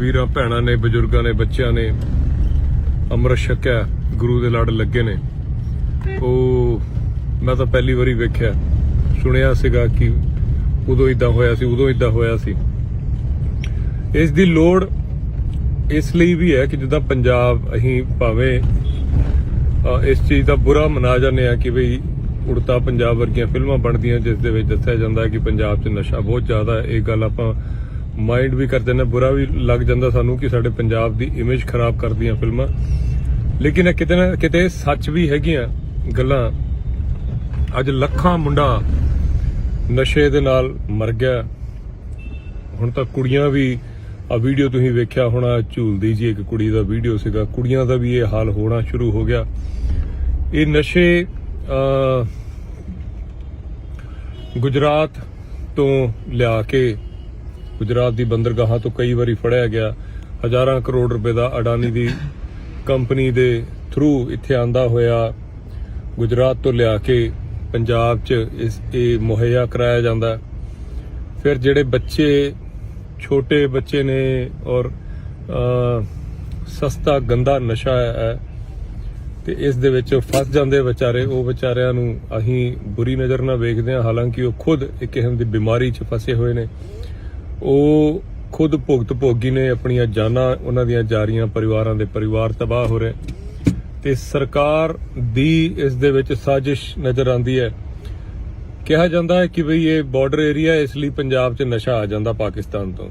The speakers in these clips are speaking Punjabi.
ਵੀਰਾਂ ਭੈਣਾਂ ਨੇ, ਬਜ਼ੁਰਗਾਂ ਨੇ, ਬੱਚਿਆਂ ਨੇ ਅੰਮ੍ਰਿਤ ਛਕਿਆ, ਗੁਰੂ ਦੇ ਲੜ ਲੱਗੇ ਨੇ। ਉਹ ਮੈਂ ਤਾਂ ਪਹਿਲੀ ਵਾਰੀ ਵੇਖਿਆ। ਸੁਣਿਆ ਸੀਗਾ ਕਿ ਉਦੋਂ ਇਦਾਂ ਹੋਇਆ ਸੀ, ਉਦੋਂ ਇਦਾਂ ਹੋਇਆ ਸੀ। ਇਸ ਦੀ ਲੋੜ ਇਸ ਲਈ ਵੀ ਹੈ ਕਿ ਜਿੱਦਾਂ ਪੰਜਾਬ ਅਸੀਂ ਭਾਵੇਂ ਇਸ ਚੀਜ਼ ਦਾ ਬੁਰਾ ਮਨਾ ਜਾਂਦੇ ਆ ਕਿ ਭਈ ਉੜਤਾ ਪੰਜਾਬ ਵਰਗੀਆਂ ਫਿਲਮਾਂ ਬਣਦੀਆਂ, ਜਿਸ ਦੇ ਵਿੱਚ ਦੱਸਿਆ ਜਾਂਦਾ ਹੈ ਕਿ ਪੰਜਾਬ 'ਚ ਨਸ਼ਾ ਬਹੁਤ ਜ਼ਿਆਦਾ ਹੈ। ਇਹ ਗੱਲ ਆਪਾਂ ਮਾਈਂਡ ਵੀ ਕਰਦੇ ਨੇ, ਬੁਰਾ ਵੀ ਲੱਗ ਜਾਂਦਾ ਸਾਨੂੰ ਕਿ ਸਾਡੇ ਪੰਜਾਬ ਦੀ ਇਮੇਜ ਖਰਾਬ ਕਰਦੀਆਂ ਫਿਲਮਾਂ। ਲੇਕਿਨ ਇਹ ਕਿਤੇ ਨਾ ਕਿਤੇ ਸੱਚ ਵੀ ਹੈਗੀਆਂ ਗੱਲਾਂ। ਅੱਜ ਲੱਖਾਂ ਮੁੰਡਾ ਨਸ਼ੇ ਦੇ ਨਾਲ ਮਰ ਗਿਆ। ਹੁਣ ਤਾਂ ਕੁੜੀਆਂ ਵੀ ਆ ਵੀਡੀਓ ਤੁਸੀਂ ਵੇਖਿਆ ਹੋਣਾ ਝੂਲਦੀ ਜੀ ਇੱਕ ਕੁੜੀ ਦਾ ਵੀਡੀਓ ਸੀਗਾ। ਕੁੜੀਆਂ ਦਾ ਵੀ ਇਹ ਹਾਲ ਹੋਣਾ ਸ਼ੁਰੂ ਹੋ ਗਿਆ। ਇਹ ਨਸ਼ੇ ਗੁਜਰਾਤ ਤੋਂ ਲਿਆ ਕੇ ਗੁਜਰਾਤ ਦੀ ਬੰਦਰਗਾਹਾਂ ਤੋਂ ਕਈ ਵਾਰੀ ਫੜਿਆ ਗਿਆ। ਹਜ਼ਾਰਾਂ ਕਰੋੜ ਰੁਪਏ ਦਾ ਅਡਾਨੀ ਦੀ ਕੰਪਨੀ ਦੇ ਥਰੂ ਇੱਥੇ ਆਂਦਾ ਹੋਇਆ। ਗੁਜਰਾਤ ਤੋਂ ਲਿਆ ਕੇ ਪੰਜਾਬ 'ਚ ਇਸ, ਇਹ ਮੁਹੱਈਆ ਕਰਾਇਆ ਜਾਂਦਾ। ਫਿਰ ਜਿਹੜੇ ਬੱਚੇ, ਛੋਟੇ ਬੱਚੇ ਨੇ ਔਰ ਸਸਤਾ ਗੰਦਾ ਨਸ਼ਾ ਹੈ ਤੇ ਇਸ ਦੇ ਵਿੱਚ ਫਸ ਜਾਂਦੇ ਵਿਚਾਰੇ, ਉਹ ਵਿਚਾਰਿਆਂ ਨੂੰ ਅਸੀਂ ਬੁਰੀ ਨਜ਼ਰ ਨਾਲ ਵੇਖਦੇ ਹਾਂ। ਹਾਲਾਂਕਿ ਉਹ ਖੁਦ ਇੱਕ ਕਿਸਮ ਦੀ ਬਿਮਾਰੀ 'ਚ ਫਸੇ ਹੋਏ ਨੇ। ਉਹ ਖੁਦ ਭੁਗਤ ਭੋਗੀ ਨੇ ਆਪਣੀਆਂ ਜਾਨਾਂ, ਉਹਨਾਂ ਦੀਆਂ ਜਾ ਰਹੀਆਂ ਪਰਿਵਾਰਾਂ ਦੇ ਪਰਿਵਾਰ ਤਬਾਹ ਹੋ ਰਹੇ। ਤੇ ਸਰਕਾਰ ਦੀ ਇਸ ਦੇ ਵਿੱਚ ਸਾਜ਼ਿਸ਼ ਨਜ਼ਰ ਆਉਂਦੀ ਹੈ। ਕਿਹਾ ਜਾਂਦਾ ਹੈ ਕਿ ਭਈ ਇਹ ਬਾਰਡਰ ਏਰੀਆ ਇਸ ਲਈ ਪੰਜਾਬ 'ਚ ਨਸ਼ਾ ਆ ਜਾਂਦਾ ਪਾਕਿਸਤਾਨ ਤੋਂ।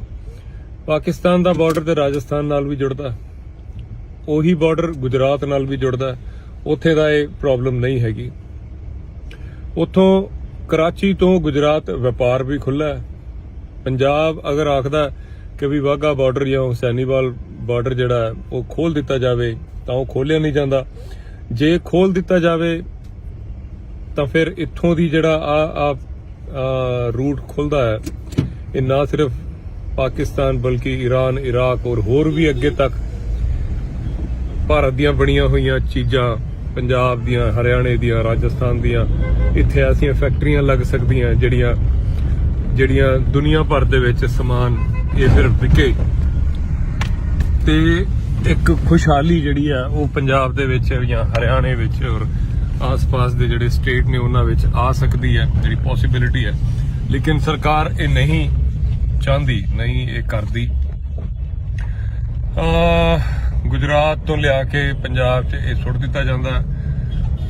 ਪਾਕਿਸਤਾਨ ਦਾ ਬਾਰਡਰ ਤੇ ਰਾਜਸਥਾਨ ਨਾਲ ਵੀ ਜੁੜਦਾ ਉਹੀ ਬਾਰਡਰ ਗੁਜਰਾਤ ਨਾਲ ਵੀ ਜੁੜਦਾ ਉੱਥੇ ਦਾ ਇਹ ਪ੍ਰੋਬਲਮ ਨਹੀਂ ਹੈਗੀ। ਉੱਥੋਂ ਕਰਾਚੀ ਤੋਂ ਗੁਜਰਾਤ ਵਪਾਰ ਵੀ ਖੁੱਲਾ ਹੈ। ਪੰਜਾਬ ਅਗਰ ਆਖਦਾ ਕਿ ਵੀ ਵਾਗਾ ਬਾਰਡਰ ਜਾਂ ਹੁਸੈਨੀਵਾਲ ਬਾਰਡਰ ਜਿਹੜਾ ਹੈ, ਉਹ ਖੋਲ ਦਿੱਤਾ ਜਾਵੇ ਤਾਂ ਉਹ ਖੋਲਿਆ ਨਹੀਂ ਜਾਂਦਾ। ਜੇ ਖੋਲ ਦਿੱਤਾ ਜਾਵੇ ਤਾਂ ਫਿਰ ਇੱਥੋਂ ਦੀ ਜਿਹੜਾ ਆ ਆ ਰੂਟ ਖੁੱਲਦਾ ਹੈ ਇਹ ਨਾ ਸਿਰਫ ਪਾਕਿਸਤਾਨ ਬਲਕਿ ਈਰਾਨ ਇਰਾਕ ਔਰ ਹੋਰ ਵੀ ਅੱਗੇ ਤੱਕ ਭਾਰਤ ਦੀਆਂ ਬਣੀਆਂ ਹੋਈਆਂ ਚੀਜ਼ਾਂ ਪੰਜਾਬ ਦੀਆਂ ਹਰਿਆਣੇ ਦੀਆਂ ਰਾਜਸਥਾਨ ਦੀਆਂ ਇੱਥੇ ਐਸੀਆਂ ਫੈਕਟਰੀਆਂ ਲੱਗ ਸਕਦੀਆਂ ਜਿਹੜੀਆਂ ਜਿਹੜੀਆਂ ਦੁਨੀਆ ਭਰ ਦੇ ਵਿੱਚ ਸਮਾਨ ਇਹ ਫਿਰ ਵਿਕੇ। ਤੇ ਇੱਕ ਖੁਸ਼ਹਾਲੀ ਜਿਹੜੀ ਆ, ਉਹ ਪੰਜਾਬ ਦੇ ਵਿੱਚ ਜਾਂ ਹਰਿਆਣੇ ਵਿੱਚ ਔਰ ਆਸ-ਪਾਸ ਦੇ ਜਿਹੜੇ ਸਟੇਟ ਨੇ, ਉਹਨਾਂ ਵਿੱਚ ਆ ਸਕਦੀ ਹੈ ਜਿਹੜੀ ਪੋਸਿਬਿਲਿਟੀ ਹੈ ਲੇਕਿਨ ਸਰਕਾਰ ਇਹ ਨਹੀਂ ਚਾਹੁੰਦੀ, ਨਹੀਂ ਇਹ ਕਰਦੀ। ਆ ਗੁਜਰਾਤ ਤੋਂ ਲਿਆ ਕੇ ਪੰਜਾਬ 'ਚ ਇਹ ਸੁੱਟ ਦਿੱਤਾ ਜਾਂਦਾ। ਹੈ।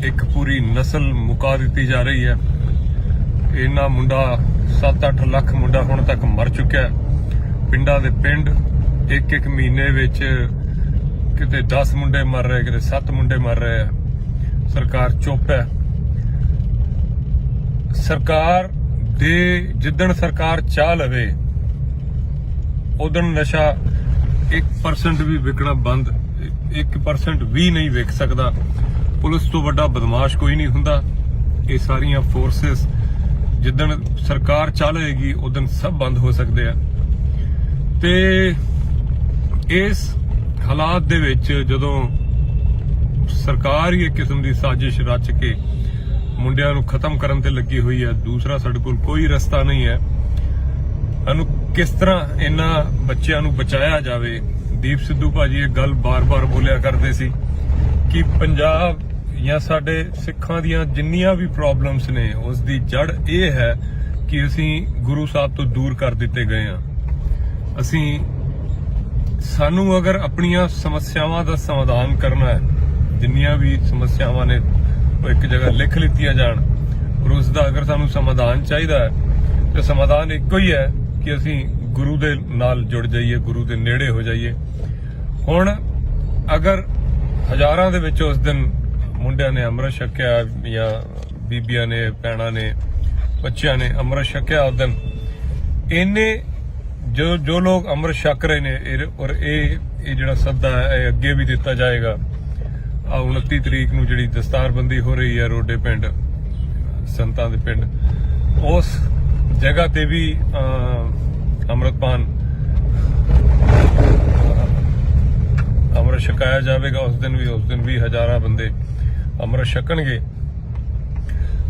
ਇੱਕ ਪੂਰੀ ਨਸਲ ਮੁਕਾ ਦਿੱਤੀ ਜਾ ਰਹੀ ਹੈ ਇਹਨਾਂ ਮੁੰਡਾ 7-8 ਲੱਖ ਮੁੰਡਾ ਹੁਣ ਤੱਕ ਮਰ ਚੁੱਕਿਆ ਪਿੰਡਾਂ ਦੇ ਪਿੰਡ ਇੱਕ ਇੱਕ ਮਹੀਨੇ ਵਿੱਚ ਕਿਤੇ 10 ਮੁੰਡੇ ਮਰ ਰਹੇ, ਕਿਤੇ 7 ਮੁੰਡੇ ਮਰ ਰਹੇ ਆ। ਸਰਕਾਰ ਚੁੱਪ ਹੈ। ਸਰਕਾਰ ਦੇ, ਜਿੱਦਣ ਸਰਕਾਰ ਚਾਹ ਲਵੇ, ਉਦੋਂ ਨਸ਼ਾ 1% ਵੀ ਵਿਕਣਾ ਬੰਦ 1% ਵੀ ਨਹੀਂ ਵਿਕ ਸਕਦਾ। ਪੁਲਿਸ ਤੋਂ ਵੱਡਾ ਬਦਮਾਸ਼ ਕੋਈ ਨਹੀਂ ਹੁੰਦਾ। ਇਹ ਸਾਰੀਆਂ ਫੋਰਸਸ ਜਿੱਦਣ ਸਰਕਾਰ ਚਾਲੇਗੀ, ਉਦੋਂ ਸਭ ਬੰਦ ਹੋ ਸਕਦੇ ਆ। ਤੇ ਇਸ ਹਾਲਾਤ ਦੇ ਵਿੱਚ ਜਦੋਂ ਸਰਕਾਰ ਹੀ ਇੱਕ ਕਿਸਮ ਦੀ ਸਾਜ਼ਿਸ਼ ਰਚ ਕੇ ਮੁੰਡਿਆਂ ਨੂੰ ਖਤਮ ਕਰਨ ਤੇ ਲੱਗੀ ਹੋਈ ਹੈ ਦੂਸਰਾ ਸਾਡੇ ਕੋਲ ਕੋਈ ਰਸਤਾ ਨਹੀਂ ਹੈ। ਇਹਨੂੰ ਕਿਸ ਤਰ੍ਹਾਂ ਇਹਨਾਂ ਬੱਚਿਆਂ ਨੂੰ ਬਚਾਇਆ ਜਾਵੇ? ਦੀਪ ਸਿੱਧੂ ਭਾਜੀ ਇਹ ਗੱਲ ਬਾਰ-ਬਾਰ ਬੋਲਿਆ ਕਰਦੇ ਸੀ ਕਿ ਪੰਜਾਬ ਜਾਂ ਸਾਡੇ ਸਿੱਖਾਂ ਦੀਆਂ ਜਿੰਨੀਆਂ ਵੀ ਪ੍ਰੋਬਲਮਸ ਨੇ ਉਸ ਦੀ ਜੜ ਇਹ ਹੈ ਕਿ ਅਸੀਂ ਗੁਰੂ ਸਾਹਿਬ ਤੋਂ ਦੂਰ ਕਰ ਦਿੱਤੇ ਗਏ ਹਾਂ। ਅਸੀਂ ਸਾਨੂੰ ਅਗਰ ਆਪਣੀਆਂ ਸਮੱਸਿਆਵਾਂ ਦਾ ਸਮਾਧਾਨ ਕਰਨਾ ਹੈ, ਜਿੰਨੀਆਂ ਵੀ ਸਮੱਸਿਆਵਾਂ ਨੇ, ਉਹ ਇੱਕ ਜਗ੍ਹਾ ਲਿਖ ਲਿੱਤੀਆਂ ਜਾਣ, ਔਰ ਉਸ ਦਾ ਅਗਰ ਸਾਨੂੰ ਸਮਾਧਾਨ ਚਾਹੀਦਾ ਹੈ, ਤੇ ਸਮਾਧਾਨ ਇੱਕੋ ਹੀ ਹੈ ਕਿ ਅਸੀਂ ਗੁਰੂ ਦੇ ਨਾਲ ਜੁੜ ਜਾਈਏ, ਗੁਰੂ ਦੇ ਨੇੜੇ ਹੋ ਜਾਈਏ। ਹੁਣ ਅਗਰ ਹਜ਼ਾਰਾਂ ਦੇ ਵਿੱਚ ਉਸ ਦਿਨ ਮੁੰਡਿਆਂ ਨੇ ਅੰਮ੍ਰਿਤ ਛਕਿਆ ਜਾਂ ਬੀਬੀਆਂ ਨੇ, ਭੈਣਾਂ ਨੇ, ਬੱਚਿਆਂ ਨੇ ਅੰਮ੍ਰਿਤ ਛਕਿਆ ਉਸ ਦਿਨ। ਇਹਨੇ ਜੋ ਜੋ ਲੋਕ ਅੰਮ੍ਰਿਤ ਛਕ ਰਹੇ ਨੇ, ਇਹ- ਔਰ ਇਹ ਇਹ ਜਿਹੜਾ ਸੱਦਾ ਹੈ, ਇਹ ਅੱਗੇ ਵੀ ਦਿੱਤਾ ਜਾਏਗਾ। ਆ 29 ਤਰੀਕ ਨੂੰ ਜਿਹੜੀ ਦਸਤਾਰਬੰਦੀ ਹੋ ਰਹੀ ਹੈ ਰੋਡੇ ਪਿੰਡ, ਸੰਤਾਂ ਦੇ ਪਿੰਡ, ਉਸ ਜਗ੍ਹਾ ਤੇ ਵੀ ਅੰਮ੍ਰਿਤਪਾਨ ਅੰਮ੍ਰਿਤ ਛਕਾਇਆ ਜਾਵੇਗਾ। ਉਸ ਦਿਨ ਵੀ ਉਸ ਦਿਨ ਵੀ ਹਜ਼ਾਰਾਂ ਬੰਦੇ ਅੰਮ੍ਰਿਤ ਛਕਣਗੇ।